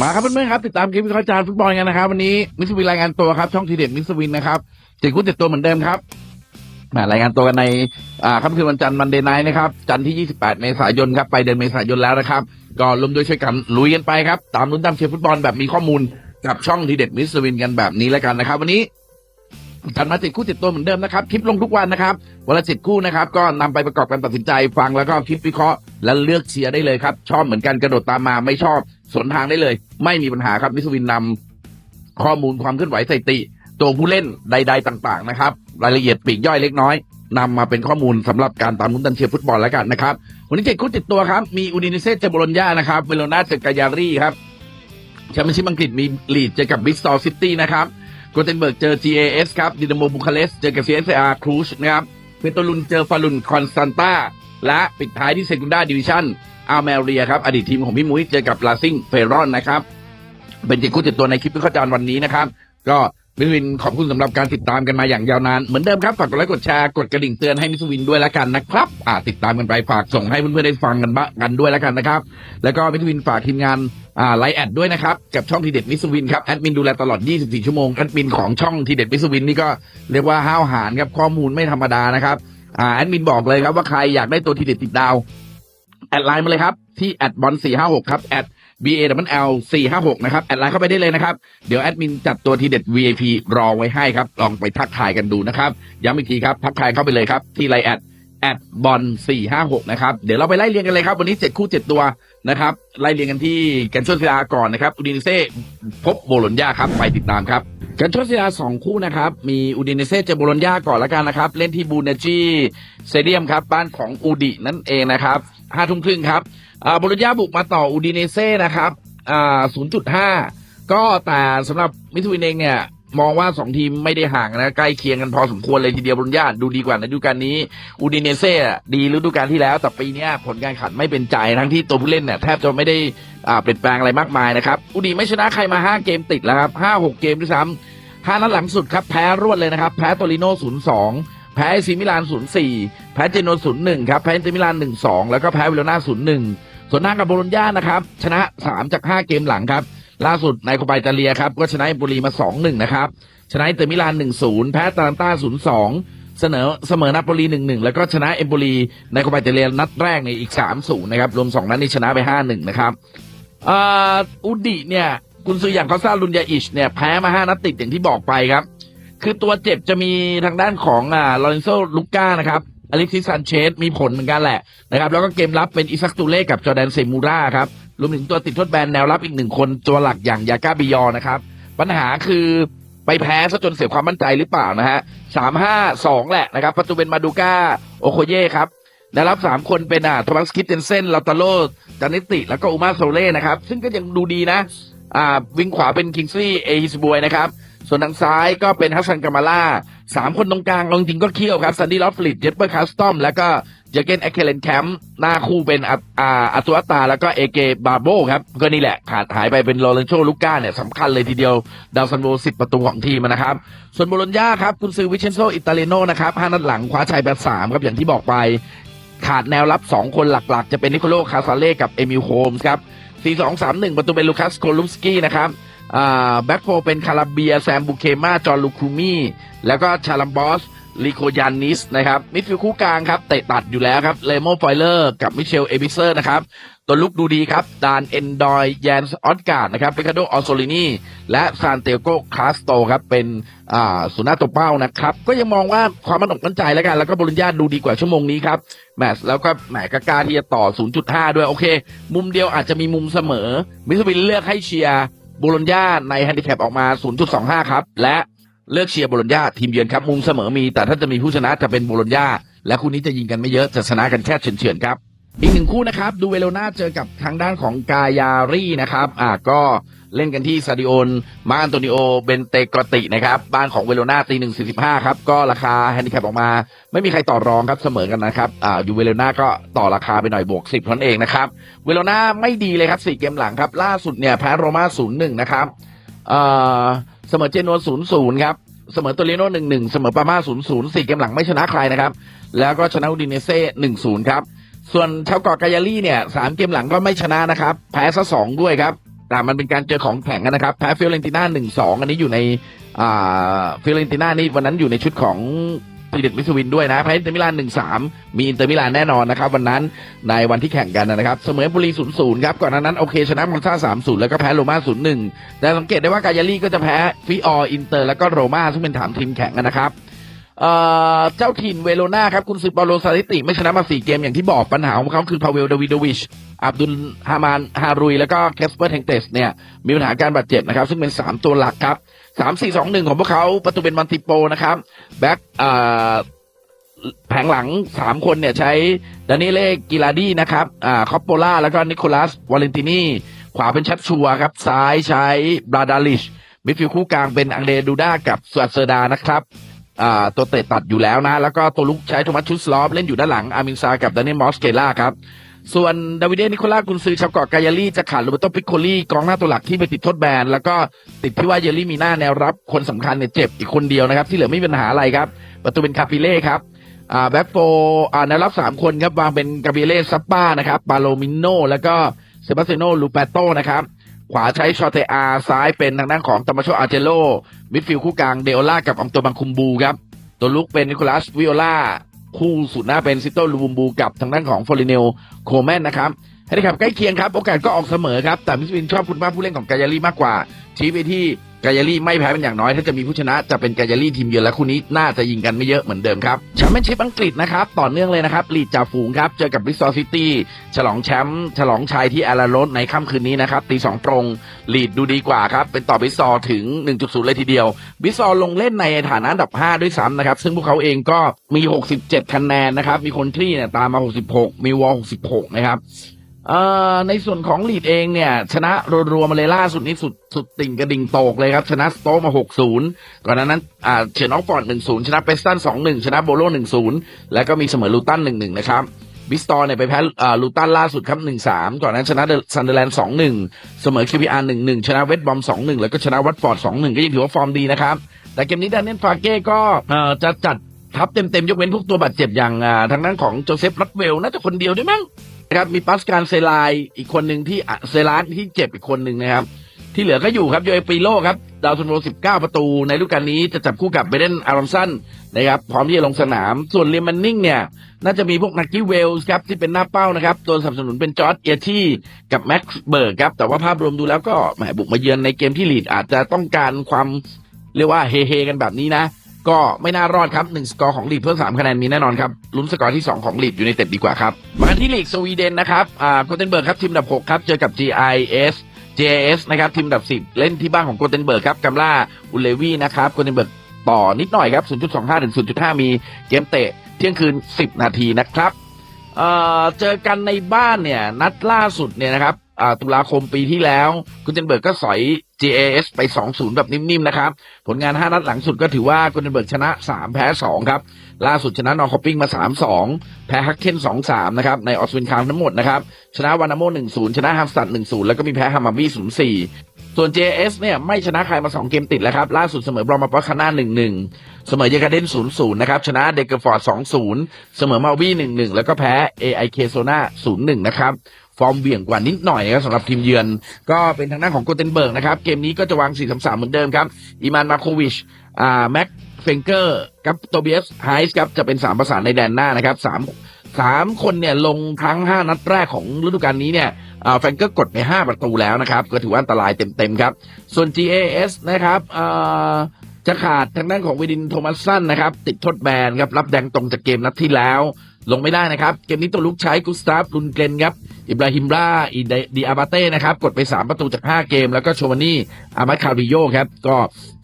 มาครับเพื่อนๆครับ ติดตามคลิปวิเคราะห์อาจารฟุตบอลกันนะครับ วันนี้มิสวินรายงานตัวครับ ช่องทีเด็ดมิสวินนะครับเจ็ดคู่เจ็ดตัวเหมือนเดิมครับมารายงานตัวกันในอ่าค่ำคืนวันจันทร์มันเดย์ไนท์นะครับ จันทร์ที่ 28 เมษายนครับ ไปเดือนเมษายนแล้วนะครับ ก็รวมด้วยช่วยกันลุยกันไปครับ ตามลุ้นตามเชียร์ฟุตบอลแบบมีข้อมูลกับช่องทีเด็ดมิสวินกันแบบนี้แล้วกันนะครับ วันนี้จัดมาติดคู่ติดตัวเหมือนเดิมนะครับ คลิปลงทุกวันนะครับวันละสิบคู่นะครับ ก็นำไปประกอบการตัดสินใจฟังแล้วก็คลิปวิเคราะห์และเลือกเชียร์ได้เลยครับ ชอบเหมือนกันกระโดดตามมาไม่ชอบ สวนทางได้เลย ไม่มีปัญหาครับมิสวินนำข้อมูลความเคลื่อนไหวสถิติ ตัวผู้เล่นใด ๆ ต่าง ๆ นะครับ รายละเอียดปีกย่อยเล็กน้อยนำมาเป็นข้อมูลสำหรับการตามลุ้นตันเชียร์ฟุตบอลแล้วกันนะครับ วันนี้เจ็ดคู่ติดตัวครับ มีอูดินิเซเจอโบโลญญานะครับเวโรนาเจอกายารีครับแชมเปี้ยนชิพอังกฤษมีลีดเจอกับบิสตอร์ซิตี้นะครับโกเทนเบิร์กเจอ GAS ครับดินาโมบุคาเรสเจอกับ CSR ครูชนะครับเปโตรลุนเจอฟาลุนคอนสตันตา และปิดท้ายที่เซกุนดาดิวิชั่นอาร์เมเรียครับอดีตทีมของพี่มุ้ยเจอกับลาซิงเฟรอนนะครับ เป็นจ็ดคู่เจ็ดตัวในคลิปวิเคราะห์จารวันนี้นะครับ ก็มิสวินขอบคุณสำหรับการติดตามกันมาอย่างยาวนาน เหมือนเดิมครับฝากกดไลค์กดแชร์กดกระดิ่งเตือนให้มิสวินด้วยแล้วกันนะครับอ่าติดตามกันไปฝากส่งให้เพื่อนๆได้ฟังกันบ้างกันด้วยแล้วกันนะครับ แล้วก็มิสวินฝากทีมงานอ่าไลฟ์แอดด้วยนะครับ กับช่องทีเด็ดมิสวินครับแอดมินดูแลตลอด 24 ชั่วโมงแอดมินของช่องทีเด็ดมิสวินนี่ก็เรียกว่าห้าวหาญครับข้อมูลไม่ธรรมดานะครับ อ่าแอดมินบอกเลยครับว่าใครอยากได้ตัวทีเด็ดติดดาว แอดไลน์มาเลยครับ ที่แอดบอล456ครับแอด B A W L 4 5 6นะครับ แอดไลน์เข้าไปได้เลยนะครับ เดี๋ยวแอดมินจัดตัวทีเด็ด VIP รอไว้ให้ครับ ลองไปทักทายกันดูนะครับ ย้ำอีกทีครับ ทักทายเข้าไปเลยครับ ที่ไลน์แอดแอดบอล456นะครับ เดี๋ยวเราไปไล่เรียงกันเลยครับ วันนี้7คู่7ตัวนะครับ ไล่เรียงกันที่กันชนศิลาก่อนนะครับอูดินเซ่พบโบโลญญาครับ ไปติดตามครับ กันชนศิลาสองคู่นะครับ มีอูดินเซ่เจอโบโลญญาก่อนล้วกันนะครับ เล่นที่บูเนจีเตเดียมครับ บ้านของอูดินั่นเองนะครับห้าทุ่มครึ่งครับโบโลญญาบุกมาต่ออูดินเซ่นะครับอ่า0.5ก็แต่สำหรับมิสวินเองเนี่ยมองว่าสองทีมไม่ได้ห่างนะ ใกล้เคียงกันพอสมควรเลยทีเดียวบนญาติดูดีกว่าในฤดูกาลนี้ อูดิเนเซ่ดีฤดูกาลที่แล้ว แต่ปีนี้ผลการขันไม่เป็นใจ ทั้งที่ตัวผู้เล่นเนี่ยแทบจะไม่ได้เปลี่ยนแปลงอะไรมากมายนะครับ อูดีไม่ชนะใครมา 5 เกมติดแล้วครับ5-6 เกมด้วยซ้ำ ห้านัดหลังสุดครับแพ้รวดเลยนะครับ แพ้โตริโน่0-2แพ้ซีมิลาน0-4แพ้เจโน0-1ครับแพ้อินเตอร์มิลาน1-2แล้วก็แพ้วิโรนา0-1ส่วนทางกับโบโลญญานะครับชนะ3จาก5เกมหลังครับล่าสุดในโคปาอิตาเลียครับก็ชนะเอมโปลีมา2-1นะครับชนะอินเตอร์มิลาน1-0แพ้ตาลันต้า0-2เสนอเสมอนาโปลี1-1แล้วก็ชนะเอมโปลีในโคปาอิตาเลียนัดแรกในอีก3-0นะครับรวม2นัดนี้ชนะไป5-1นะครับอ,อุดิเนี่ย คุณซื้ออย่างคาซาลุนยาอิชเนี่ยแพ้มา5นัดติดอย่างที่บอกไปครับ คือตัวเจ็บจะมีทางด้านของอ่าลอเรนโซลูก้านะครับอลิซิสซันเชสมีผลเหมือนกันแหละนะครับแล้วก็เกมรับเป็นอิซักตูเล่กับจอแดนเซมูราครับรวมถึงตัวติดทดแบนแนวรับอีกหนึ่งคนตัวหลักอย่างยาก้าบิยอนะครับ ปัญหาคือไปแพ้ซะจนเสียความมั่นใจหรือเปล่านะฮะสามห้าสองแหละนะครับประตูเป็นมาดูก้าโอโคเย่ครับแนวรับสามคนเป็นอ่าทมัสคิดเทนเซนลาตาโลจานิติ แล้วก็อุมาโซเล่นะครับ ซึ่งก็ยังดูดีนะ อ่าวิงขวาเป็นคิงซี่เอฮิสบวยนะครับ ส่วนทางซ้ายก็เป็นฮัสซันกามาล่าสามคนตรงกลางเอาจริงก็เคี่ยวครับซันดี้ลอฟฟลิดเจสเปอร์คัสตอมแล้วก็เจเกนแอคเคเลนแคมป์หน้าคู่เป็นอาอ่าอาตุอัตตา แล้วก็เอเกบาโบครับก็นี่แหละ ขาดหายไปเป็นโรเลนโชลูก้าเนี่ยสำคัญเลยทีเดียว ดาวซันโวสิบประตูของทีมนะครับ ส่วนโบลญญาครับคุณซือวิเชนโซอิตาเลโนนะครับห้านัดหลังคว้าชัยแบบสามครับอย่างที่บอกไป ขาดแนวรับ 2 คนหลักๆ จะเป็นนิโคโลคาซาเล่กับเอมิลโฮมส์ครับ 4 2 3 1 ประตูเป็นลูคัสโคลุมสกี้นะครับแบ็กโฟเป็นคาราเบีย แซมบูเคมา จอร์ลูคูมี่ แล้วก็ชาลัมบอส ลิโคยานิสนะครับมิดฟิลด์คู่กลางครับเตะตัดอยู่แล้วครับเลโมฟอยเลอร์กับมิเชลเอบิเซอร์นะครับตัวลุกดูดีครับดานเอนดอยแยนส์ออสการ์ดนะครับเปคาโดออโซลินีและซานเตโกคาสโตครับเป็นอ่าสุนาตัวเป้านะครับ ก็ยังมองว่าความมั่นอกมั่นใจแล้วกัน แล้วก็บริญญาดูดีกว่าชั่วโมงนี้ครับแมตช์แล้วก็แหมกกาที่จะต่อ 0.5 ด้วยโอเค มุมเดียวอาจจะมีมุมเสมอ มิสวินเลือกให้เชียร์บโลญญาในแฮนดิแคปออกมา 0.25 ครับและ เลือกเชียร์โบโลญญาทีมเยือนครับมุมเสมอมี แต่ถ้าจะมีผู้ชนะจะเป็นโบโลญญาและคู่นี้จะยิงกันไม่เยอะจะชนะกันแค่เฉือนๆครับ อีกหนึ่งคู่นะครับดูเวโรนาเจอกับทางด้านของกายารีนะครับอ่าก็เล่นกันที่ซาดิโอนมาอันโตนิโอเบนเตกรตินะครับ บ้านของเวโรนาตีหนึ่งสี่สิบห้าครับ ก็ราคาแฮนดิแคปออกมา ไม่มีใครต่อรองครับเสมอกันนะครับอ่าอยู่เวโรนาก็ต่อราคาไปหน่อยบวกสิบเท่านั้นเองนะครับ เวโรนาไม่ดีเลยครับสี่เกมหลังครับ ล่าสุดเนี่ยแพ้โรม่าศูนย์หนึ่งนะครับอ่อ เสมอเจนัวศูนย์ศูนย์ครับ เสมอโตริโน่หนึ่งหนึ่งเสมอปาม่าศูนย์ศูนย์สี่เกมหลังไม่ชนะใครนะครับ แล้วก็ชนะอูดิเนเซ่หนึ่งศูนย์ครับ ส่วนชาวเกาะกายาลี่เนี่ยสามเกมหลังก็ไม่ชนะนะครับ แพ้ซะสองด้วยครับ แต่มันเป็นการเจอของแข่งนะครับ แพ้ฟิโรเรนติน่าหนึ่งสองอันนี้อยู่ในฟิโรเรนติน่านี่วันนั้นอยู่ในชุดของ ทีเด็ดมิสวินด้วยนะแพ้อินเตอร์มิลานหนึ่งสามมีอินเตอร์มิลานแน่นอนนะครับ วันนั้นในวันที่แข่งกันนะครับ เสมอบุรีศูนย์ศูนย์ครับ ก่อนหน้านั้นโอเคชนะมอนซาสามศูนย์แล้วก็แพ้โรม่าศูนย์หนึ่งแต่สังเกตได้ว่ากายาลีก็จะแพ้ฟิออร์อินเตอร์แล้วก็โรม่าซึ่งเป็นถามทีมแข่งนะครับเอ่อเจ้าถิ่นเวโรนาครับ คุณซือเปาโลซาริติ ไม่ชนะมาสี่เกมอย่างที่บอกปัญหาของเขาคือพาเวลดาวิดวิช อับดุลฮามานฮารุย แล้วก็แคสเปอร์เทงเตสเนี่ย มีปัญหาการบาดเจ็บนะครับ ซึ่งเป็นสามตัวหลักครับ สามสี่สองหนึ่งของพวกเขาประตูเป็นมันติโปนะครับแบ็คแผงหลังสามคนเนี่ยใช้ดานิเล่กิลาดีนะครับอ่าคอปโปล่าแล้วก็นิโคลัสวาเลนตินีขวาเป็นชัดชัวครับ ซ้ายใช้บราดาลิชมิดฟิลด์คู่กลางเป็นอังเดดูด้ากับสวัสเซอร์ดานะครับอ่าตัวเตะตัดอยู่แล้วนะ แล้วก็ตัวลุกใช้โทมัสชุสลอฟเล่นอยู่ด้านหลังอามินซากับดานิมอสเกล่าครับ ส่วนดาวิดเดนิโคล่ากุนซือชาวเกาะกายาลีจะขาดโรเบโตปิโคลี่กองหน้าตัวหลักที่ไปติดโทษแบน แล้วก็ติดที่ว่าเยลลี่มีหน้าแนวรับ คนสำคัญเนี่ยเจ็บอีกคนเดียวนะครับ ที่เหลือไม่มีปัญหาอะไรครับ ประตูเป็นคาปิเล่ครับอ่าแบ็คโฟอ่าแนวรับสามคนครับ วางเป็นกาเบเล่ซัปป้านะครับปาโลมิโนแล้วก็เซบาสเซโนลูเปโตนะครับขวาใช้ชอเตอาซ้ายเป็นทางด้านของตามาโชอาเจโลมิดฟิลด์คู่กลางเดโอล่ากับอัมตัวบังคุมบูครับตัวลุกเป็นนิโคลัสวิโอลา คู่สุดหน้าเป็นซิโตลูบูมบูกับทางด้านของฟอริเนลโคแมนนะครับให้ได้ครับใกล้เคียงครับ โอกาสก็ออกเสมอครับ แต่มิสวินชอบคุณภาพผู้เล่นของกายาลีมากกว่าชี้ไปที่ กายาลีไม่แพ้เป็นอย่างน้อยถ้าจะมีผู้ชนะจะเป็นกายาลีทีมเยือนและคู่นี้น่าจะยิงกันไม่เยอะเหมือนเดิมครับแชมเปี้ยนชิพอังกฤษนะครับต่อเนื่องเลยนะครับลีดจ่าฝูงครับเจอกับบริสตอลซิตี้ฉลองแชมป์ฉลองชัยที่อาราโรสในค่ำคืนนี้นะครับตีสองตรงลีดดูดีกว่าครับเป็นต่อบริสตอลถึง 1.0 เลยทีเดียวบิสซอลลงเล่นในฐานะอันดับ 5 ด้วยซ้ำนะครับซึ่งพวกเขาเองก็มี 67 คะแนนนะครับมีคนที่เนี่ยตามมา 66 มีวอล66 นะครับ ในส่วนของลีดเองเนี่ย ชนะรวๆมาเลยล่าสุดนี้สุดสุดติ่งกระดิ่งโตกเลยครับ ชนะสโต๊กมา60ก่อนหน้านั้นอ่าเชนอฟฟอร์ด1-0ชนะเปสตัน2-1ชนะโบโล1-0แล้วก็มีเสมอลูตัน1-1นะครับบิสตอร์เนี่ยไปแพ้ลูตันล่าสุดครับ1-3ก่อนนั้นชนะซันเดอร์แลนด์2-1เสมอคิวพีอาร์1-1ชนะเวสต์บอม2-1แล้วก็ชนะวัตฟอร์ด2-1ก็ยังถือว่าฟอร์มดีนะครับ แต่เกมนี้แดนเนลฟาเก้ก็จะจัดทัพเต็มๆยกเว้นพวกตัวบาดเจ็บอย่างทางด้านของโจเซฟรัตเวลน่าจะคนเดียวด้วยมั้ง นะครับมีปัสการเซลายอีกคนหนึ่งที่เซลาสที่เจ็บอีกคนหนึ่งนะครับ ที่เหลือก็อยู่ครับโยเอปีโลครับ ดาวซันโว19 ประตู ในฤดูกาลนี้จะจับคู่กับเบเดนอารอนสันนะครับ พร้อมที่จะลงสนาม ส่วนเรมันนิงเนี่ย น่าจะมีพวกนักกี้เวลส์ครับที่เป็นหน้าเป้านะครับ ตัวสนับสนุนเป็นจอร์ดเอที่กับแม็กซ์เบิร์กครับแต่ว่าภาพรวมดูแล้วก็แหมบุกมาเยือนในเกมที่ลีดอาจจะต้องการความเรียกว่าเฮๆกันแบบนี้นะ ก็ไม่น่ารอดครับหนึ่งสกอร์ของลีดเพิ่มสามคะแนนมีแน่นอนครับลุ้นสกอร์ที่ 2 ของลีดอยู่ในเต็ดดีกว่าครับ มาที่ลีกสวีเดนนะครับอ่าโกเทนเบิร์กครับทีมดับ 6 ครับเจอกับ GIS JS นะครับทีมอันดับ 10 เล่นที่บ้านของโกเทนเบิร์กครับกัมล่าอุลเลวีนะครับโกเทนเบิร์กต่อนิดหน่อยครับ 0.25 ถึง 0.5 มีเกมเตะเที่ยงคืน 10 นาทีนะครับเอ่อเจอกันในบ้านเนี่ยนัดล่าสุดเนี่ยนะครับอ่าตุลาคมปีที่แล้วโกเทนเบิร์กก็สอย JAS ไป 2-0 แบบนิ่มๆนะครับ ผลงาน 5 นัดหลังสุดก็ถือว่ากเทนเบิร์กชนะ 3 แพ้ 2 ครับ ล่าสุดชนะนอคอปปิ้งมา 3-2 แพ้ฮักเคน2-3 นะครับ ในออสเวนคามทั้งหมดนะครับ ชนะวานาโม 1-0 ชนะฮัมสตัด1-0 แล้วก็มีแพ้ฮามาบี้0-4ส่วน JS เนี่ยไม่ชนะใครมา 2 เกมติดแล้วครับ ล่าสุดเสมอบรอมาปาคาน่า1-1 เสมอเยกาเดน0-0 นะครับ ชนะเดกเกอร์ฟอร์ด2-0 เสมอมาวี่1-1 แล้วก็แพ้ AIK โซนา0-1 นะครับ ฟอร์มเหวี่ยงกว่านิดหน่อยนะครับสำหรับทีมเยือน ก็เป็นทางด้านของโกเทนเบิร์กนะครับ เกมนี้ก็จะวาง4-3-3เหมือนเดิมครับอีมานมาโควิชอ่าแม็กเฟงเกอร์กับโตเบียสไฮส์ครับจะเป็น3ประสานในแดนหน้านะครับ3 3คนเนี่ยลงทั้ง5นัดแรกของฤดูกาลนี้เนี่ยอ่าแฟงเกอร์กดไป 5 ประตูแล้วนะครับ ก็ถือว่าอันตรายเต็มๆครับ ส่วน GAS นะครับอ่าจะขาดทางด้านของเวดินโทมัสสันนะครับ ติดทษแบนครับ รับแดงตรงจากเกมนัดที่แล้ว ลงไม่ได้นะครับ เกมนี้ตัวลุกใช้กุสตาฟลุนเกนครับ อิบราฮิมราอีเดดิอาบาเต้นะครับ กดไป 3 ประตูจาก 5 เกม แล้วก็โชวานี่อามัดคาริโยครับ ก็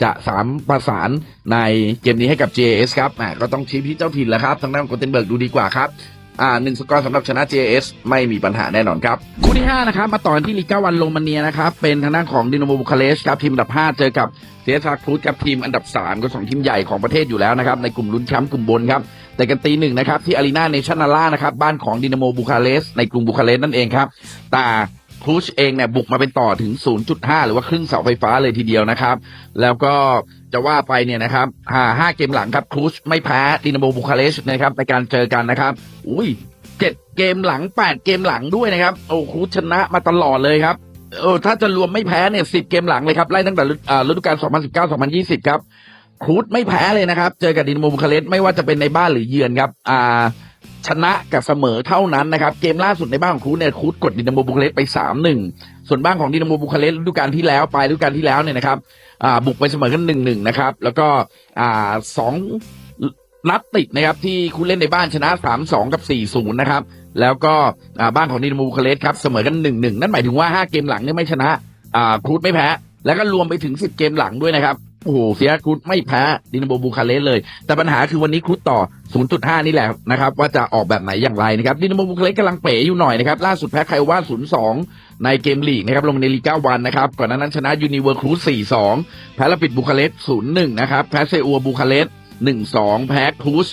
จะ3ประสานในเกมนี้ให้กับ JS ครับอ่าก็ต้องชี้พี่เจ้าถิ่นแหละครับ ทางด้านของโกเทนเบิร์กดูดีกว่าครับอ่าหนึ่งสกอร์สำหรับชนะ JS ไม่มีปัญหาแน่นอนครับ คู่ที่ 5 นะครับ มาต่อกันที่ลีกาวันโรมาเนียนะครับ เป็นทางด้านของดินาโมบุคาเรสครับ ทีมอันดับ 5 เจอกับเซียซาครูดกับทีมอันดับ 3 ก็สองทีมใหญ่ของประเทศอยู่แล้วนะครับ ในกลุ่มลุ้นแชมป์กลุ่มบนครับ แต่กันตีหนึ่งนะครับที่อารีนาเนชั่นนาล่านะครับบ้านของดินาโมบุคาเรสในกรุงบุคาเรสนั่นเองครับแต่ครูชเองเนี่ยบุกมาเป็นต่อถึง 0.5 หรือว่าครึ่งเสาไฟฟ้าเลยทีเดียวนะครับ แล้วก็จะว่าไปเนี่ยนะครับห้าเกมหลังครับครูชไม่แพ้ดินาโมบุคาเรสนะครับในการเจอกันนะครับ อุ้ยเจ็ดเกมหลังแปดเกมหลังด้วยนะครับ โอ้ครูชชนะมาตลอดเลยครับเออถ้าจะรวมไม่แพ้เนี่ยสิบเกมหลังเลยครับ ไล่ตั้งแต่ฤดูกาล 2019-2020 ครับ ครูดไม่แพ้เลยนะครับ เจอกับดินาโมบุคาเรสไม่ว่าจะเป็นในบ้านหรือเยือนครับ อ่า ชนะกับเสมอเท่านั้นนะครับ เกมล่าสุดในบ้านของครูดเนี่ยครูดกดดินามบุคาเรสต์ไป3-1ส่วนบ้านของดินามบุคาเรสฤดูกาลที่แล้วปลายฤดูกาลที่แล้วเนี่ยนะครับอ่าบุกไปเสมอกัน1-1นะครับ แล้วก็อ่าสองนัดติดนะครับที่คุณเล่นในบ้านชนะ 3-2 กับ 4-0 นะครับ แล้วก็บ้านของดินามบุคาเรสครับเสมอกัน 1-1 นั่นหมายถึงว่า 5 เกมหลังเนี่ยไม่ชนะครูดไม่แพ้ แล้วก็รวมไปถึง 10 เกมหลังด้วยนะครับ โอ้โหเสียครุดไม่แพ้ดินาโบบูคาเรสเลย แต่ปัญหาคือวันนี้ครุดต่อ 0.5 นี่แหละนะครับ ว่าจะออกแบบไหนอย่างไรนะครับดินาโบบูคาเรสกำลังเป๋อยู่หน่อยนะครับ ล่าสุดแพ้ไคว่า 0-2 ในเกมลีกนะครับ ลงในลีก้าวันนะครับ ก่อนหน้านั้นชนะยูนิเวอร์ครูซ4-2 แพ้ลาปิดบูคาเรส0-1 นะครับ แพ้เซอัวบูคาเรส1-2 แพ้ครูซ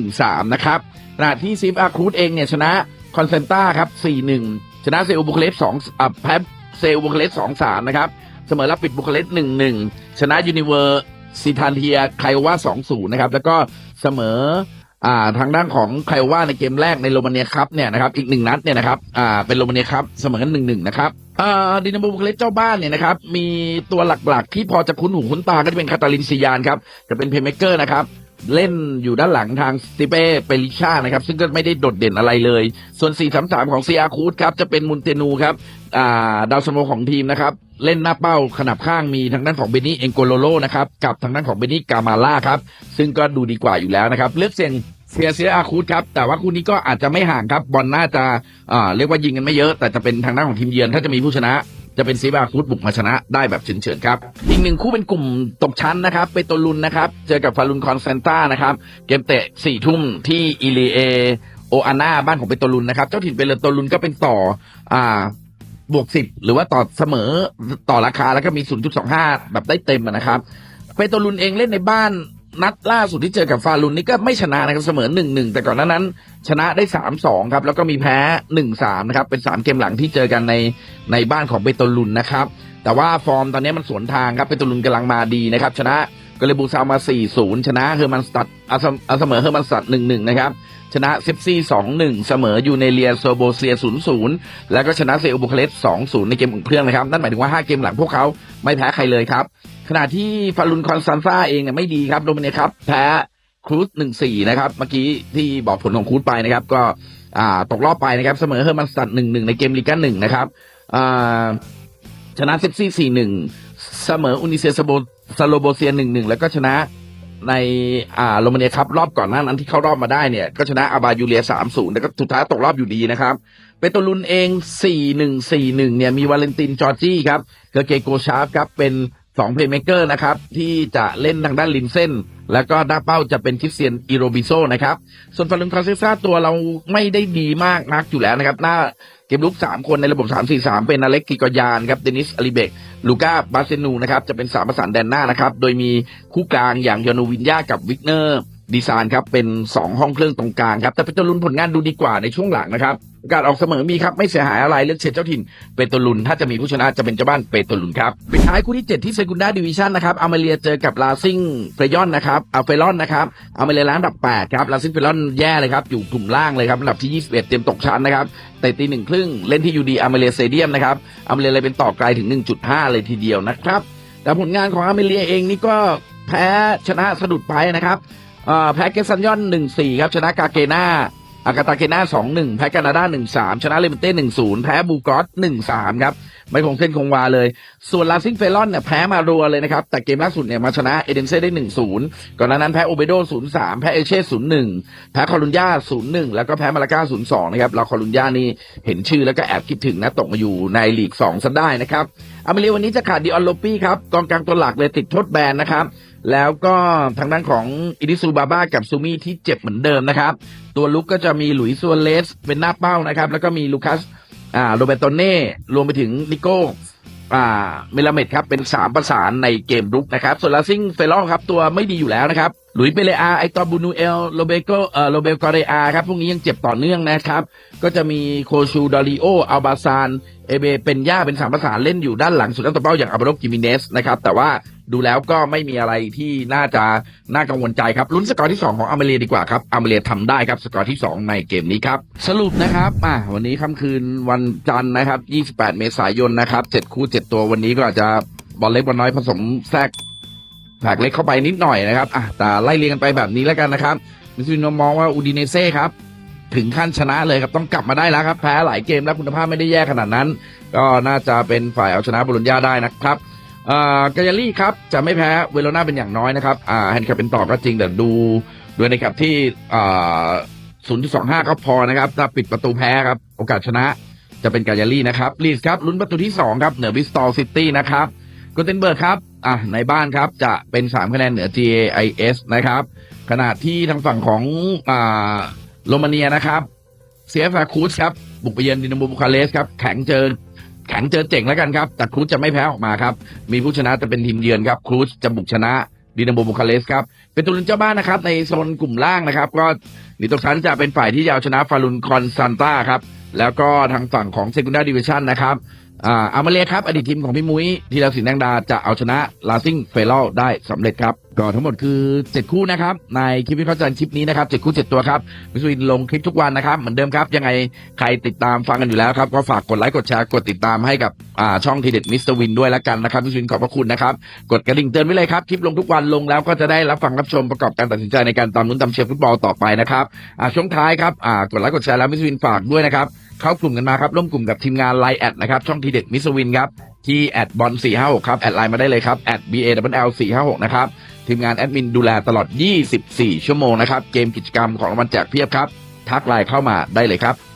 1-3 นะครับขณะที่ซีฟอาครูซเองเนี่ยชนะคอนเซนต้าครับ4-1 ชนะเซอัวบูคาเรส2อะแพ้เซอัวบูคาเรส2-3 นะครับ เสมอรับปิดบุคาเรสต์หนึ่งหนึ่งชนะยูนิเวอร์ซิทานเทียไคว่าสองศูนย์นะครับ แล้วก็เสมออ่าทางด้านของไคว่าในเกมแรกในโรมาเนียครับเนี่ยนะครับอีกหนึ่งนัดเนี่ยนะครับอ่าเป็นโรมาเนียครับเสมอกันหนึ่งหนึ่งนะครับอ่าดินาโมบุคาเรสต์เจ้าบ้านเนี่ยนะครับมีตัวหลักๆ ที่พอจะคุ้นหูคุ้นตาก็จะเป็นคาตาลินซิยานครับจะเป็นเพย์เมเกอร์นะครับเล่นอยู่ด้านหลังทางสติเป้เปริชานะครับ ซึ่งก็ไม่ได้โดดเด่นอะไรเลย ส่วน 4-3-3 ของซีอาคูดครับ จะเป็นมุนเตนูครับาดาวสโมของทีมนะครับ เล่นหน้าเป้าขนาบข้างมีทางด้านของเบนี่เองโกโลโลนะครับกับทางด้านของเบนี่กามาล่าครับซึ่งก็ดูดีกว่าอยู่แล้วนะครับเลือกเสียงเซียเซียอาคูดครับแต่ว่าคู่นี้ก็อาจจะไม่ห่างครับบอลน่าจะอ่าเรียกว่ายิงกันไม่เยอะ แต่จะเป็นทางด้านของทีมเยือนถ้าจะมีผู้ชนะจะเป็นซีบาคูดบุกมาชนะได้แบบเฉินๆครับ อีกหนึ่งคู่เป็นกลุ่มตกชั้นนะครับเปโตลุนนะครับ เจอกับฟารุนคอนเซนต้านะครับ เกมเตะสี่ทุ่มที่อิลีเอโออาน่าบ้านของเปโตลุนนะครับ เจ้าถิ่นเปโตลุนก็เป็นต่ออ่า บวกสิบหรือว่าต่อเสมอต่อราคาแล้วก็มี 0.25 แบบได้เต็มนะครับเปโตรลุนเองเล่นในบ้านนัดล่าสุดที่เจอกับฟาลุนนี่ก็ไม่ชนะนะครับเสมอ1-1แต่ก่อนหน้านั้น ชนะได้3-2ครับ แล้วก็มีแพ้1-3นะครับ เป็น3เกมหลังที่เจอกันในในบ้านของเปโตรลุนนะครับ แต่ว่าฟอร์มตอนนี้มันสวนทางครับเปโตรลุนกำลังมาดีนะครับ ชนะกเลบูซามา4-0ชนะเฮอร์มันสตัดเอาเสเอาเสมอเฮอร์มันสตัด1-1นะครับ ชนะเซฟซี่2-1เสมอยูเนเลียโซโบเซีย0-0แล้วก็ชนะเซอุบุคาเรสต์2-0ในเกมอุ่นเครื่องนะครับ นั่นหมายถึงว่า5เกมหลังพวกเขาไม่แพ้ใครเลยครับ ขณะที่ฟารุนคอนซันซ่าเองเนี่ยไม่ดีครับโดมิเนครับแพ้ครูซหนึ่งสี่นะครับ เมื่อกี้ที่บอกผลของครูซไปนะครับ ก็อ่าตกรอบไปนะครับ เสมอเฮอร์มันสตัดหนึ่งหนึ่งในเกมลีก้าหนึ่งนะครับอ่าชนะเซฟซี่สี่หนึ่งเสมออุนิเซียสโบซโลโบเซียหนึ่งหนึ่งแล้วก็ชนะ ในอ่าโรมาเนียครับรอบก่อนหน้านั้นที่เข้ารอบมาได้เนี่ย ก็ชนะอาบายูเรียสามศูนย์แล้วก็สุดท้ายตกรอบอยู่ดีนะครับเปโตรลุนเองสี่หนึ่งสี่หนึ่งเนี่ยมีวาเลนตินจอร์จี้ครับเกอร์เกโกชาร์ฟครับเป็นสองเพลย์เมเกอร์นะครับที่จะเล่นทางด้านริมเส้น แล้วก็หน้าเป้าจะเป็นคริสเตียนอิโรบิโซนะครับ ส่วนฟารุนคาเซซ่าตัวเราไม่ได้ดีมากนักอยู่แล้วนะครับ หน้าเกมลุกสามคนในระบบสามสี่สามเป็นอเล็กกิกอยานครับ เดนิสอลิเบก ลูก้า บาเซนูนะครับ จะเป็นสามประสานแดนหน้านะครับ โดยมีคู่กลางอย่างยอนูวินยากับวิกเนอร์ ดีซานครับเป็นสองห้องเครื่องตรงกลางครับแต่เปโตรลุนผลงานดูดีกว่าในช่วงหลังนะครับกาสออกเสมอมีครับไม่เสียหายอะไรเลือกเชียร์เจ้าถิ่นเปโตรลุนถ้าจะมีผู้ชนะจะเป็นเจ้าบ้านเปโตรลุนครับปิดท้ายคู่ที่ 7 ที่เซกุนดาดิวิชันนะครับอเมเรียเจอกับลาซิงเฟรยอนนะครับอาเฟรอนนะครับอเมเรียล้าอันดับ8ครับลาซิงเฟรอนแย่เลยครับอยู่กลุ่มล่างเลยครับอันดับที่ 21 เตรียมตกชั้นนะครับแต่ตีหนึ่งครึ่งเล่นที่ยูดีอเมเรียสเตเดียมนะครับอเมเรียเลยเป็นต่อไกลถึง 1.5 เลยทีเดียวนะครับแต่ผลงานของอเมเรียเองนี่ก็แพ้ชนะสะดุดไปนะครับ แพ้เกสันยอน1-4ครับ ชนะกาเกนาอากาตาเกนาสองหนึ่งแพ้แคนาดาหนึ่งสามชนะเลมเต้หนึ่งศูนย์แพ้บูกอสหนึ่งสามครับไม่คงเส้นคงวาเลย ส่วนลาซิงเฟลอนเนี่ยแพ้มารัวเลยนะครับ แต่เกมล่าสุดเนี่ยมาชนะเอเดนเซ่ได้หนึ่งศูนย์ก่อนหน้านั้นแพ้โอเบโดศูนย์สามแพ้เอเช่ศูนย์หนึ่งแพ้คอลุนยาศูนย์หนึ่งแล้วก็แพ้มาลาก้าศูนย์สองนะครับเราคอลุนยานี่เห็นชื่อแล้วก็แอบคิดถึงนะตกมาอยู่ในลีกสองซะได้นะครับอเมริกวันนี้จะขาดดิออนโลปี้ครับกองกลางตัวหลักเลยติดโทษแบนนะครับ แล้วก็ทางด้านของอิดิซูบาบ้ากับซูมี่ที่เจ็บเหมือนเดิมนะครับ ตัวลุกก็จะมีหลุยส์ซัวเลสเป็นหน้าเป้านะครับ แล้วก็มีลูคัสอ่าโรเบโตเน่รวมไปถึงนิโก้อ่าเมลาเมดครับเป็นสามประสานในเกมรุกนะครับส่วนลาซิงเฟลอนครับตัวไม่ดีอยู่แล้วนะครับหลุยส์เปเลอาไอตอบูนูเอลโรเบโกเอ่อโรเบลกอเรอาครับพวกนี้ยังเจ็บต่อเนื่องนะครับ ก็จะมีโคชูดอริโออัลบาซานเอเบเป็นย่าเป็นสามประสานเล่นอยู่ด้านหลังสุดนักตบเป้าอย่างอับรกิมิเนสนะครับแต่ว่า ดูแล้วก็ไม่มีอะไรที่น่าจะน่ากังวลใจครับลุ้นสกอร์ที่ 2 ของอเมเรียดีกว่าครับอเมเรียทำได้ครับสกอร์ที่ 2 ในเกมนี้ครับ สรุปนะครับอะวันนี้ค่ำคืนวันจันทร์นะครับ 28 เมษายนนะครับ7คู่ 7 ตัววันนี้ก็อาจจะบอลเล็กบอลน้อยผสมแทรกแผกเล็กเข้าไปนิดหน่อยนะครับอะแต่ไล่เรียงกันไปแบบนี้แล้วกันนะครับมิสซิโนมองว่าอูดิเนเซ่ครับถึงขั้นชนะเลยครับ ต้องกลับมาได้แล้วครับ แพ้หลายเกมแล้วคุณภาพไม่ได้แย่ขนาดนั้น ก็น่าจะเป็นฝ่ายเอาชนะบรุญญาได้นะครับ กายาลี่ครับ จะไม่แพ้เวโรนาเป็นอย่างน้อยนะครับแฮนด์แคปเป็นต่อก็จริงแต่ดูด้วยในแคปที่อ่า0.25 ก็พอนะครับ ถ้าปิดประตูแพ้ครับ โอกาสชนะจะเป็นกายาลี่นะครับลีสครับลุ้นประตูที่ 2 ครับ เหนือบิสตอลซิตี้นะครับโกเทนเบิร์กครับอะในบ้านครับจะเป็น 3 คะแนนเหนือ GAIS นะครับ ขณะที่ทางฝั่งของอ่าโรมาเนียนะครับเซียฟาคูสครับ บุกไปเยือนดินาโมบูคาเรสครับ แข็งเจอ แข็งเจอเจ๋งแล้วกันครับ แต่ครูซจะไม่แพ้ออกมาครับ มีผู้ชนะจะเป็นทีมเยือนครับ ครูซจะบุกชนะดินาโมบูคาเรสครับเป็นตัวเล่นเจ้าบ้านนะครับในโซนกลุ่มล่างนะครับ ก็นิโตชันจะเป็นฝ่ายที่จะเอาชนะฟารุนคอนซันต้าครับแล้วก็ทางฝั่งของเซกุนดาดิวิชันนะครับ อ่าอามาเลียครับ อดีตทีมของพี่มุ้ยทีรศิลป์แดงดาจะเอาชนะลาซิงเฟลลได้สำเร็จครับก็ทั้งหมดคือ7คู่นะครับ ในคลิปวิเคราะห์จันทร์คลิปนี้นะครับ7คู่7ตัวครับมิสวินลงคลิปทุกวันนะครับ เหมือนเดิมครับ ยังไงใครติดตามฟังกันอยู่แล้วครับ ก็ฝากกดไลค์กดแชร์กดติดตามให้กับอ่าช่องทีเด็ดมิสเตอร์วินด้วยละกันนะครับมิสวินขอบพระคุณนะครับกดกระดิ่งเตือนไว้เลยครับคลิปลงทุกวันลงแล้วก็จะได้รับฟังรับชมประกอบการตัดสินใจในการตามลุ้นตามเชียร์ฟุตบอลต่อไปนะครับอ่าช่วงท้ายครับอ่ากดไลค์กดแชร์แล้วมิสวินฝากด้วยนะครับ เข้ากลุ่มกันมาครับ ร่วมกลุ่มกับทีมงานไลน์แอดนะครับ ช่องทีเด็ดมิสวินครับ ที่แอดบอล456ครับ แอดไลน์มาได้เลยครับแอด b a l 456นะครับ ทีมงานแอดมินดูแลตลอด 24 ชั่วโมงนะครับ เกมกิจกรรมของรางวัลแจกเพียบครับ ทักไลน์เข้ามาได้เลยครับ